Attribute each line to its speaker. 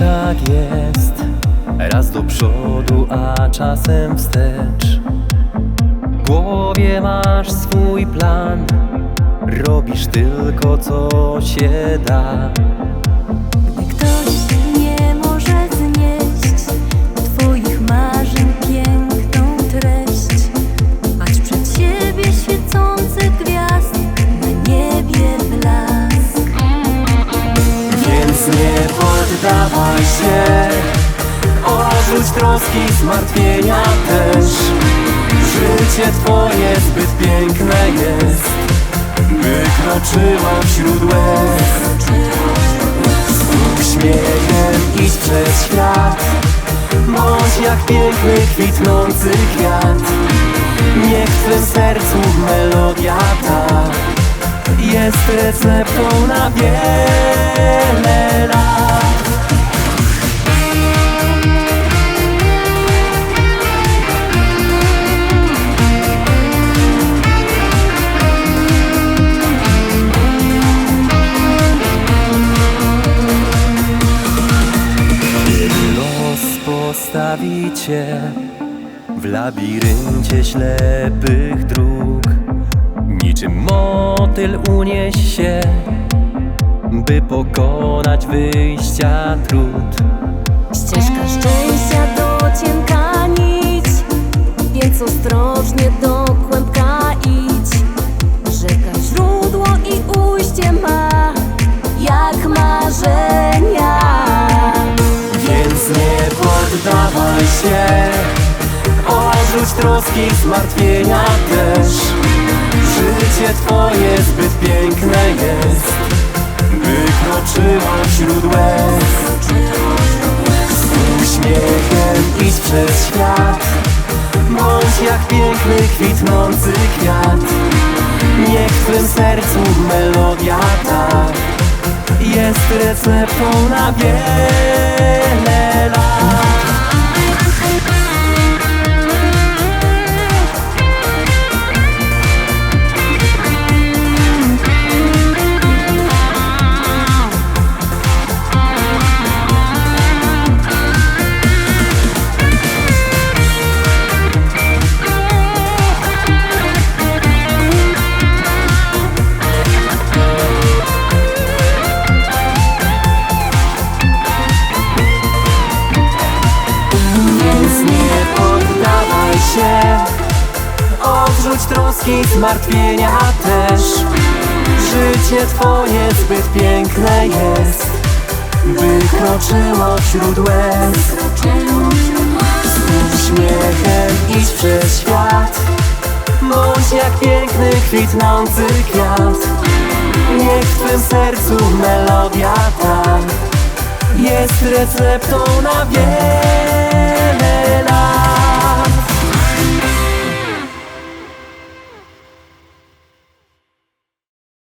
Speaker 1: tak jest. Raz do przodu, a czasem wstecz. W głowie masz swój plan. Robisz tylko co się da się. Odrzuć troski, zmartwienia też. Życie twoje zbyt piękne jest. Wykroczyło wśród łez. Z uśmiechem idź przez świat. Bądź jak piękny, kwitnący kwiat. Niech w twym sercu melodia ta. Jest receptą na wiele postawi cię w labiryncie ślepych dróg, niczym motyl unieś się, by pokonać wyjścia trud.
Speaker 2: Ścieżka szczęścia to cienka nić Więc ostrożnie do
Speaker 1: poddawaj się. Odrzuć troski, zmartwienia też. Życie twoje zbyt piękne jest Wykroczyło wśród łez Z uśmiechem idź przez świat. Bądź jak piękny, kwitnący kwiat. Niech w twym sercu melodia ta. Jest receptą na wiele Odrzuć troski, zmartwienia też Życie twoje zbyt piękne jest Wykroczyło wśród łez. Z uśmiechem idź przez świat Bądź jak piękny, kwitnący kwiat. Niech w twym sercu melodia ta jest receptą na wiele